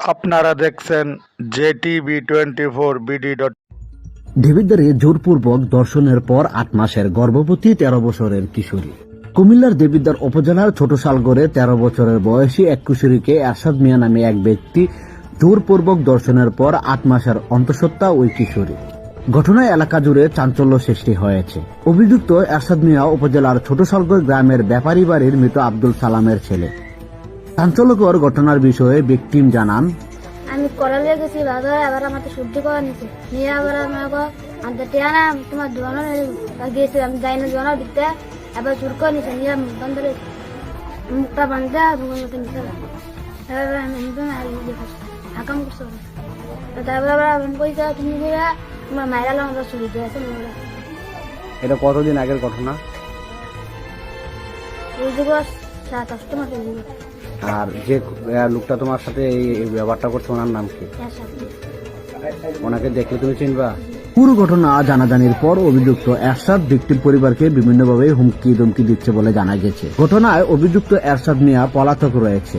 আপনারা দেখছেন JTV twenty four BD dot দেবিদ্বারে জোরপূর্বক দর্শনের পর আট মাসের গর্ভবতী তেরো বছরের কিশোরী। কুমিল্লার দেবিদ্বার উপজেলার ছোট শালগড়ে তেরো বছরের বয়সী এক কিশোরীকে এরশাদ মিয়া নামে এক ব্যক্তি জোরপূর্বক দর্শনের পর আট মাসের অন্তঃসত্ত্বা ওই কিশোরী। ঘটনায় এলাকা জুড়ে চাঞ্চল্য সৃষ্টি হয়েছে। অভিযুক্ত এরশাদ মিয়া উপজেলার ছোট শালগড় গ্রামের ব্যাপারী বাড়ির মৃত আব্দুল সালামের ছেলে। চাঞ্চল্যকর ঘটনার বিষয়ে ব্যক্তিম জানান। আমি করালে গেছি বাজারে আবার আমাকে শুদ্ধি করে নিছে। নিয়ে আবার আমাকে আমাদের টিয়া না তোমার জোয়ানো গিয়েছে আমি যাই না জোয়ানো দিতে। এবার চুর করে নিছে নিয়ে বন্ধরে মুখটা বাঁধতে তোমার মতো নিতে তারপরে আমি হাকাম করছে তারপরে আবার আমি কইতে তুমি গিয়ে তোমার মায়েরা আমাদের শুরু দিয়েছে এটা কতদিন আগের ঘটনা? সাত অষ্ট মাসের যুগ আর যে লোকটা তোমার সাথে এই ব্যাপারটা করছে, ওনার নাম কি? ওনাকে দেখলে তুমি চিনবা? পুরো ঘটনা জানাজানির পর অভিযুক্ত এরশাদ ভিক্টিম পরিবারকে বিভিন্নভাবে হুমকি ধমকি দিচ্ছে বলে জানা গেছে। ঘটনায় অভিযুক্ত এরশাদ মিয়া পলাতক রয়েছে।